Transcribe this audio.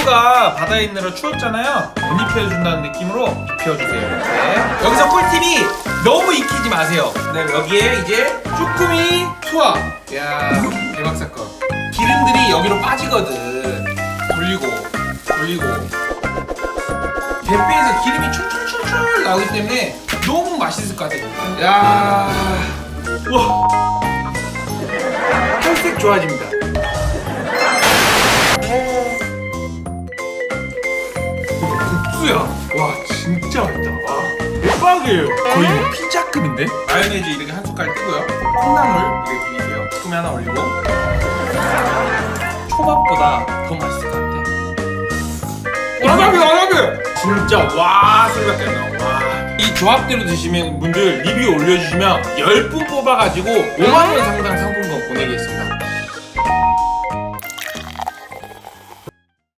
우유가 바다에 있느라 추웠잖아요. 못 입혀준다는 느낌으로 입혀주세요. 이렇게. 여기서 꿀팁이 너무 익히지 마세요. 그다음에 여기에 이제 쭈꾸미 투하. 야 대박 사건. 기름들이 여기로 빠지거든. 돌리고 돌리고. 대패에서 기름이 출출출출 나오기 때문에 너무 맛있을 것 같아요. 야, 와, 혈색 좋아집니다. 국수야. 와, 진짜 맛있다. 와, 대박이에요. 거의 뭐 피자급인데? 마요네즈 이렇게 한 숟갈 뜨고요. 콩나물 이렇게 비비세요. 쭈꾸미 하나 올리고. 초밥보다 더 맛있을 것 같아. 와사비 와사비 진짜 와 소리밖에 안 나와 와이 조합대로 드시면 분들 리뷰 올려주시면 10분 뽑아가지고 5만원 상당